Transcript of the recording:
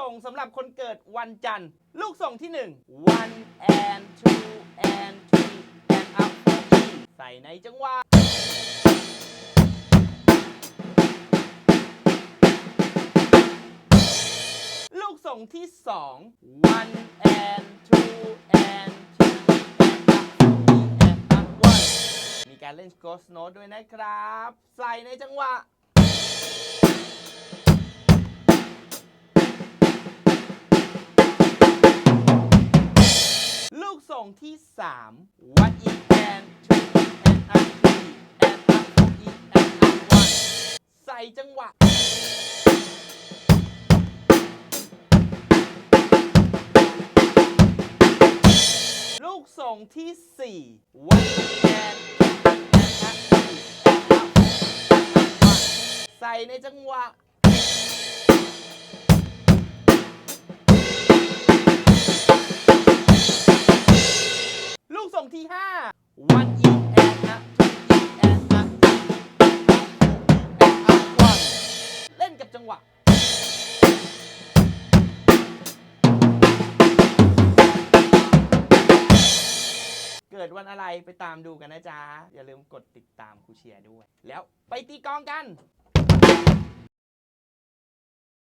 ส่งสำหรับคนเกิดวันจันทร์ ลูกส่งที่ 1 one and two and three and up four E ใส่ในจังหวะลูกส่งที่ 2 one and two and three and up four E and up one มีการเล่น ghost note ด้วยนะครับ ใส่ในจังหวะ ส่งที่ 3 one e and two e and up three and up four e and up one ใส่จังหวะ ลูกส่งที่ 4 one e and two e and up three and up four and up one ใส่ในจังหวะ ลูกส่งที่5 one e and up two e and up three and up one เล่นกับจังหวะเกิดวันอะไรไปตามดูกันนะจ๊ะ อย่าลืมกดติดตามครูเชียร์ด้วย แล้วไปตีกองกัน